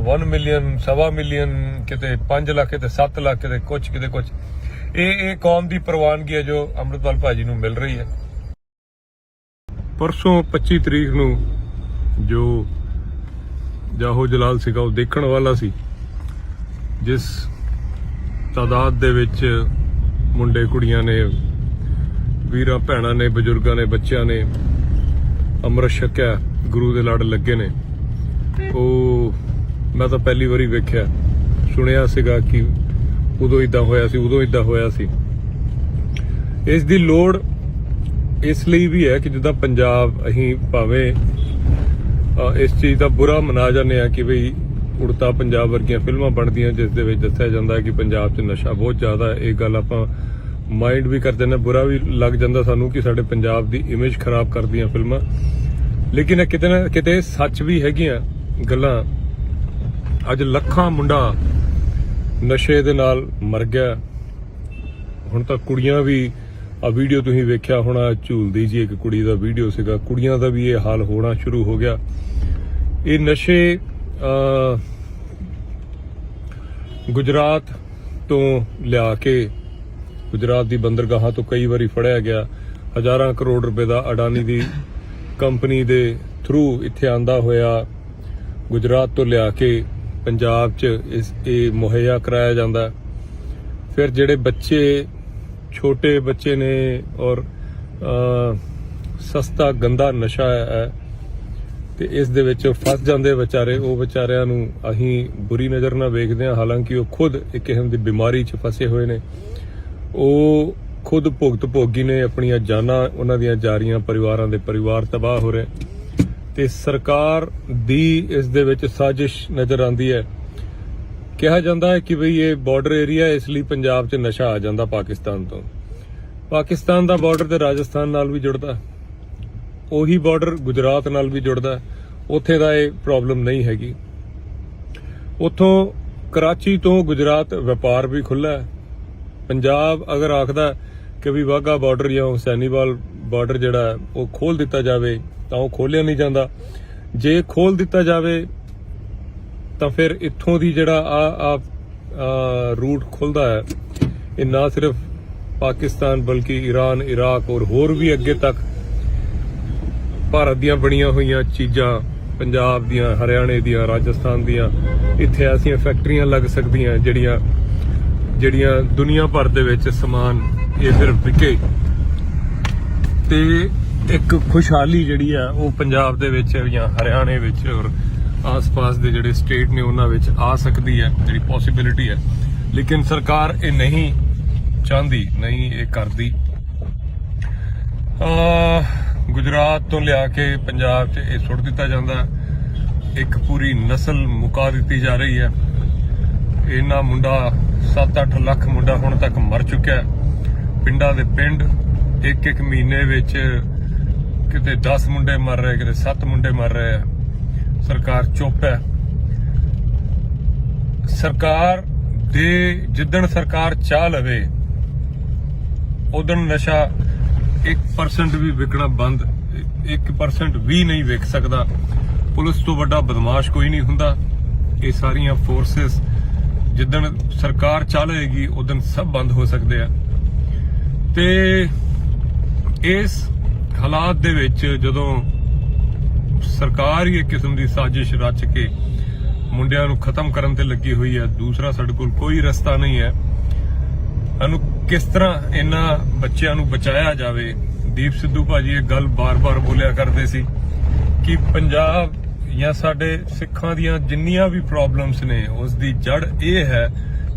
1 ਮਿਲੀਅਨ ਸਵਾ ਮਿਲੀਅਨ ਕਿਤੇ 5 ਲੱਖ ਕਿਤੇ 7 ਲੱਖ ਕਿਤੇ ਕੁਝ ਕਿਤੇ ਕੁਝ ਇਹ ਇਹ ਕੌਮ ਦੀ ਪ੍ਰਵਾਨਗੀ ਹੈ ਜੋ ਅਮਰਪਾਲ ਭਾਜੀ ਨੂੰ ਮਿਲ ਰਹੀ ਹੈ। ਪਰਸੋਂ 25 ਤਰੀਕ ਨੂੰ ਜੋ ਜਾਹੋ ਜਲਾਲ ਸੀਗਾ ਉਹ ਦੇਖਣ ਵਾਲਾ ਸੀ, ਜਿਸ ਤਾਦਾਦ ਦੇ ਵਿੱਚ ਮੁੰਡੇ ਕੁੜੀਆਂ ਨੇ, ਵੀਰਾਂ ਭੈਣਾਂ ਨੇ, ਬਜ਼ੁਰਗਾਂ ਨੇ, ਬੱਚਿਆਂ ਨੇ ਅੰਮ੍ਰਿਤ ਛਕਿਆ, ਗੁਰੂ ਦੇ ਲੜ ਲੱਗੇ ਨੇ। ਉਹ ਮੈਂ ਤਾਂ ਪਹਿਲੀ ਵਾਰੀ ਵੇਖਿਆ, ਸੁਣਿਆ ਸੀਗਾ ਕਿ ਉਦੋਂ ਇਦਾਂ ਹੋਇਆ ਸੀ, ਉਦੋਂ ਇਦਾਂ ਹੋਇਆ ਸੀ। ਇਸ ਦੀ ਲੋੜ ਇਸ ਲਈ ਵੀ ਹੈ ਕਿ ਜਿੱਦਾਂ ਪੰਜਾਬ ਅਸੀਂ ਭਾਵੇਂ ਇਸ ਚੀਜ਼ ਦਾ ਬੁਰਾ ਮਨਾ ਜਾਂਦੇ ਆ ਕਿ ਭਈ ਉੜਤਾ ਪੰਜਾਬ ਵਰਗੀਆਂ ਫਿਲਮਾਂ ਬਣਦੀਆਂ ਜਿਸ ਦੇ ਵਿੱਚ ਦੱਸਿਆ ਜਾਂਦਾ ਹੈ ਕਿ ਪੰਜਾਬ 'ਚ ਨਸ਼ਾ ਬਹੁਤ ਜ਼ਿਆਦਾ ਹੈ। ਇਹ ਗੱਲ ਆਪਾਂ ਮਾਈਂਡ ਵੀ ਕਰ ਜਾਂਦੇ ਹਾਂ, ਬੁਰਾ ਵੀ ਲੱਗ ਜਾਂਦਾ ਸਾਨੂੰ ਕਿ ਸਾਡੇ ਪੰਜਾਬ ਦੀ ਇਮੇਜ ਖਰਾਬ ਕਰਦੀਆਂ ਫਿਲਮਾਂ। ਲੇਕਿਨ ਇਹ ਕਿਤੇ ਨਾ ਕਿਤੇ ਸੱਚ ਵੀ ਹੈਗੀਆਂ ਗੱਲਾਂ। ਅੱਜ ਲੱਖਾਂ ਮੁੰਡਾ ਨਸ਼ੇ ਦੇ ਨਾਲ ਮਰ ਗਿਆ। ਹੁਣ ਤਾਂ ਕੁੜੀਆਂ ਵੀ ਆ ਵੀਡੀਓ ਤੁਸੀਂ ਵੇਖਿਆ ਹੋਣਾ, ਝੂਲਦੀ ਜੀ ਇੱਕ ਕੁੜੀ ਦਾ ਵੀਡੀਓ ਸੀਗਾ। ਕੁੜੀਆਂ ਦਾ ਵੀ ਇਹ ਹਾਲ ਹੋਣਾ ਸ਼ੁਰੂ ਹੋ ਗਿਆ। ਇਹ ਨਸ਼ੇ ਗੁਜਰਾਤ ਤੋਂ ਲਿਆ ਕੇ ਗੁਜਰਾਤ ਦੀ ਬੰਦਰਗਾਹਾਂ ਤੋਂ ਕਈ ਵਾਰੀ ਫੜਿਆ ਗਿਆ। ਹਜ਼ਾਰਾਂ ਕਰੋੜ ਰੁਪਏ ਦਾ ਅਡਾਨੀ ਦੀ ਕੰਪਨੀ ਦੇ ਥਰੂ ਇੱਥੇ ਆਂਦਾ ਹੋਇਆ। ਗੁਜਰਾਤ ਤੋਂ ਲਿਆ ਕੇ ਪੰਜਾਬ 'ਚ ਇਸ, ਇਹ ਮੁਹੱਈਆ ਕਰਾਇਆ ਜਾਂਦਾ। ਫਿਰ ਜਿਹੜੇ ਬੱਚੇ ਛੋਟੇ ਬੱਚੇ ਨੇ ਔਰ ਅ, ਸਸਤਾ ਗੰਦਾ ਨਸ਼ਾ ਹੈ। ਤੇ ਇਸ ਦੇ ਵਿੱਚ ਫਸ ਜਾਂਦੇ ਵਿਚਾਰੇ। ਉਹ ਵਿਚਾਰਿਆਂ ਨੂੰ ਅਸੀਂ ਬੁਰੀ ਨਜ਼ਰ ਨਾਲ ਵੇਖਦੇ ਹਾਂ। ਹਾਲਾਂਕਿ ਉਹ ਖੁਦ ਇੱਕ ਕਿਸਮ ਦੀ ਬਿਮਾਰੀ 'ਚ ਫਸੇ ਹੋਏ ਨੇ। ਉਹ ਖੁਦ ਭੁਗਤ ਭੋਗੀ ਨੇ। ਆਪਣੀਆਂ ਜਾਨਾਂ ਉਹਨਾਂ ਦੀਆਂ ਜਾ ਰਹੀਆਂ। ਪਰਿਵਾਰਾਂ ਦੇ ਪਰਿਵਾਰ ਤਬਾਹ ਹੋ ਰਹੇ। ਤੇ ਸਰਕਾਰ ਦੀ ਇਸ ਦੇ ਵਿੱਚ ਸਾਜ਼ਿਸ਼ ਨਜ਼ਰ ਆਉਂਦੀ ਹੈ। ਕਿਹਾ ਜਾਂਦਾ ਹੈ ਕਿ ਭਈ ਇਹ ਬਾਰਡਰ ਏਰੀਆ ਇਸ ਲਈ ਪੰਜਾਬ 'ਚ ਨਸ਼ਾ ਆ ਜਾਂਦਾ ਪਾਕਿਸਤਾਨ ਤੋਂ। ਪਾਕਿਸਤਾਨ ਦਾ ਬਾਰਡਰ ਤੇ ਰਾਜਸਥਾਨ ਨਾਲ ਵੀ ਜੁੜਦਾ ਉਹੀ ਬਾਰਡਰ ਗੁਜਰਾਤ ਨਾਲ ਵੀ ਜੁੜਦਾ ਉੱਥੇ ਦਾ ਇਹ ਪ੍ਰੋਬਲਮ ਨਹੀਂ ਹੈਗੀ। ਉੱਥੋਂ ਕਰਾਚੀ ਤੋਂ ਗੁਜਰਾਤ ਵਪਾਰ ਵੀ ਖੁੱਲਾ ਪੰਜਾਬ ਅਗਰ ਆਖਦਾ ਕਿ ਵੀ ਵਾਗਾ ਬਾਰਡਰ ਜਾਂ ਹੁਸੈਨੀਵਾਲ ਬਾਰਡਰ ਜਿਹੜਾ ਉਹ ਖੋਲ ਦਿੱਤਾ ਜਾਵੇ ਤਾਂ ਉਹ ਖੋਲਿਆ ਨਹੀਂ ਜਾਂਦਾ। ਜੇ ਖੋਲ ਦਿੱਤਾ ਜਾਵੇ ਤਾਂ ਫਿਰ ਇੱਥੋਂ ਦੀ ਜਿਹੜਾ ਆ ਆ ਰੂਟ ਖੁੱਲਦਾ ਹੈ, ਇਹ ਨਾ ਸਿਰਫ ਪਾਕਿਸਤਾਨ ਬਲਕਿ ਈਰਾਨ ਇਰਾਕ ਔਰ ਹੋਰ ਵੀ ਅੱਗੇ ਤੱਕ ਭਾਰਤ ਦੀਆਂ ਬਣੀਆਂ ਹੋਈਆਂ ਚੀਜ਼ਾਂ, ਪੰਜਾਬ ਦੀਆਂ, ਹਰਿਆਣੇ ਦੀਆਂ, ਰਾਜਸਥਾਨ ਦੀਆਂ, ਇੱਥੇ ਐਸੀਆਂ ਫੈਕਟਰੀਆਂ ਲੱਗ ਸਕਦੀਆਂ ਜਿਹੜੀਆਂ ਜਿਹੜੀਆਂ ਦੁਨੀਆ ਭਰ ਦੇ ਵਿੱਚ ਸਮਾਨ ਇਹ ਫਿਰ ਵਿਕੇ। ਤੇ ਇੱਕ ਖੁਸ਼ਹਾਲੀ ਜਿਹੜੀ ਆ, ਉਹ ਪੰਜਾਬ ਦੇ ਵਿੱਚ ਜਾਂ ਹਰਿਆਣੇ ਵਿੱਚ ਔਰ ਆਸ-ਪਾਸ ਦੇ ਜਿਹੜੇ ਸਟੇਟ ਨੇ ਉਹਨਾਂ ਵਿੱਚ ਆ ਸਕਦੀ ਹੈ, ਜਿਹੜੀ ਪੋਸਿਬਿਲਿਟੀ ਹੈ। ਲੇਕਿਨ ਸਰਕਾਰ ਇਹ ਨਹੀਂ ਚਾਹੁੰਦੀ, ਨਹੀਂ ਇਹ ਕਰਦੀ। ਅਹ ਗੁਜਰਾਤ ਤੋਂ ਲਿਆ ਕੇ ਪੰਜਾਬ 'ਚ ਇਹ ਸੁੱਟ ਦਿੱਤਾ ਜਾਂਦਾ ਹੈ। ਇੱਕ ਪੂਰੀ ਨਸਲ ਮੁਕਾ ਦਿੱਤੀ ਜਾ ਰਹੀ ਹੈ। ਇਹਨਾਂ ਮੁੰਡਾ 7-8 ਲੱਖ ਮੁੰਡਾ ਹੁਣ ਤੱਕ ਮਰ ਚੁੱਕਿਆ ਪਿੰਡਾਂ ਦੇ ਪਿੰਡ ਇੱਕ ਇੱਕ ਮਹੀਨੇ ਵਿੱਚ ਕਿਤੇ 10 ਮੁੰਡੇ ਮਰ ਰਹੇ, ਕਿਤੇ 7 ਮੁੰਡੇ ਮਰ ਰਹੇ ਆ ਸਰਕਾਰ ਚੁੱਪ ਹੈ। ਸਰਕਾਰ ਦੇ ਜਿੱਦਣ ਸਰਕਾਰ ਚਾਹ ਲਵੇ ਉਦੋਂ ਨਸ਼ਾ 1% ਵੀ ਵਿਕਣਾ ਬੰਦ 1% ਵੀ ਨਹੀਂ ਵਿਕ ਸਕਦਾ। ਪੁਲਿਸ ਤੋਂ ਵੱਡਾ ਬਦਮਾਸ਼ ਕੋਈ ਨਹੀਂ ਹੁੰਦਾ। ਇਹ ਸਾਰੀਆਂ ਫੋਰਸਸ ਜਿੱਦਣ ਸਰਕਾਰ ਚਾਲੇਗੀ ਉਦੋਂ ਸਭ ਬੰਦ ਹੋ ਸਕਦੇ ਆ। ਤੇ ਇਸ ਹਾਲਾਤ ਦੇ ਵਿੱਚ ਜਦੋਂ ਸਰਕਾਰ ਹੀ ਇੱਕ ਕਿਸਮ ਦੀ ਸਾਜ਼ਿਸ਼ ਰਚ ਕੇ ਮੁੰਡਿਆਂ ਨੂੰ ਖਤਮ ਕਰਨ ਤੇ ਲੱਗੀ ਹੋਈ ਹੈ। ਦੂਸਰਾ, ਸਾਡੇ ਕੋਲ ਕੋਈ ਰਸਤਾ ਨਹੀਂ ਹੈ। ਇਹਨੂੰ ਕਿਸ ਤਰ੍ਹਾਂ ਇਹਨਾਂ ਬੱਚਿਆਂ ਨੂੰ ਬਚਾਇਆ ਜਾਵੇ? ਦੀਪ ਸਿੱਧੂ ਭਾਜੀ ਇਹ ਗੱਲ ਬਾਰ-ਬਾਰ ਬੋਲਿਆ ਕਰਦੇ ਸੀ ਕਿ ਪੰਜਾਬ ਜਾਂ ਸਾਡੇ ਸਿੱਖਾਂ ਦੀਆਂ ਜਿੰਨੀਆਂ ਵੀ ਪ੍ਰੋਬਲਮਸ ਨੇ ਉਸ ਦੀ ਜੜ ਇਹ ਹੈ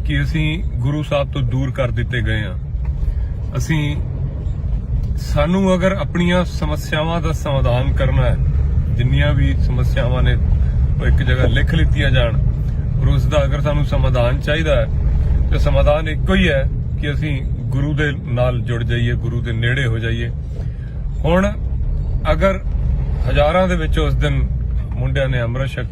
ਕਿ ਅਸੀਂ ਗੁਰੂ ਸਾਹਿਬ ਤੋਂ ਦੂਰ ਕਰ ਦਿੱਤੇ ਗਏ ਹਾਂ। ਅਸੀਂ ਸਾਨੂੰ ਅਗਰ ਆਪਣੀਆਂ ਸਮੱਸਿਆਵਾਂ ਦਾ ਸਮਾਧਾਨ ਕਰਨਾ ਹੈ ਜਿੰਨੀਆਂ ਵੀ ਸਮੱਸਿਆਵਾਂ ਨੇ ਉਹ ਇੱਕ ਜਗ੍ਹਾ ਲਿਖ ਲਿੱਤੀਆਂ ਜਾਣ, ਔਰ ਉਸ ਦਾ ਅਗਰ ਸਾਨੂੰ ਸਮਾਧਾਨ ਚਾਹੀਦਾ ਹੈ, ਤੇ ਸਮਾਧਾਨ ਇੱਕੋ ਹੀ ਹੈ ਕਿ ਅਸੀਂ ਗੁਰੂ ਦੇ ਨਾਲ ਜੁੜ ਜਾਈਏ, ਗੁਰੂ ਦੇ ਨੇੜੇ ਹੋ ਜਾਈਏ। ਹੁਣ ਅਗਰ ਹਜ਼ਾਰਾਂ ਦੇ ਵਿੱਚ ਉਸ ਦਿਨ ਮੁੰਡਿਆਂ ਨੇ ਅੰਮ੍ਰਿਤ ਛਕਿਆ